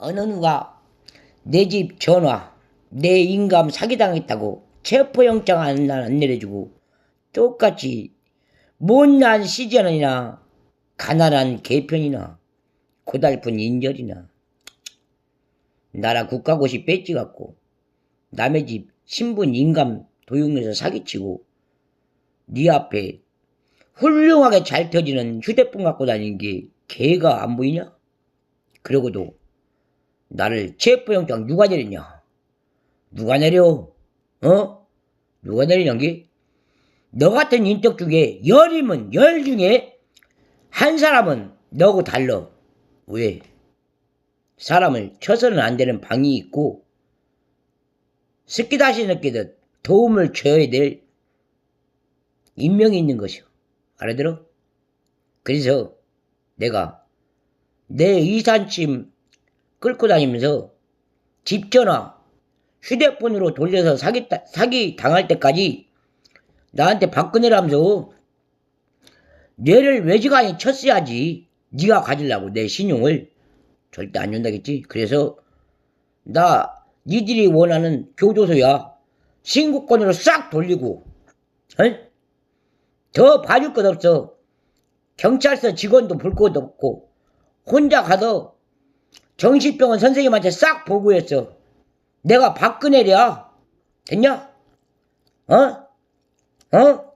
어느 누가 내 집 전화, 내 인감 사기당했다고 체포영장 안, 안 내려주고 똑같이 못난 시전이나 가난한 개편이나 고달픈 인절이나 나라 국가고시 배지 갖고 남의 집 신분 인감 도용해서 사기치고 네 앞에 훌륭하게 잘 터지는 휴대폰 갖고 다니는 게 개가 안 보이냐? 그러고도 나를 체포영장 누가 내렸냐? 누가 내려? 어? 누가 내리는 게? 너 같은 인적 중에 열이면 열 중에 한 사람은 너하고 달러. 왜? 사람을 쳐서는 안 되는 방이 있고 습기다시 느끼듯 도움을 줘야 될 인명이 있는 것이오. 알아들어? 그래서 내가 내 이산짐 끌고 다니면서 집 전화 휴대폰으로 돌려서 사기, 따- 사기 당할 때까지 나한테 박근혜라면서 뇌를 외지간히 쳤어야지 네가 가지려고 내 신용을. 절대 안 준다겠지? 그래서 나 니들이 원하는 교도소야 신고권으로 싹 돌리고 어? 더 봐줄 것 없어. 경찰서 직원도 볼 것도 없고 혼자 가서 정신병원 선생님한테 싹 보고했어 내가 박근혜랴 됐냐? 어? 어?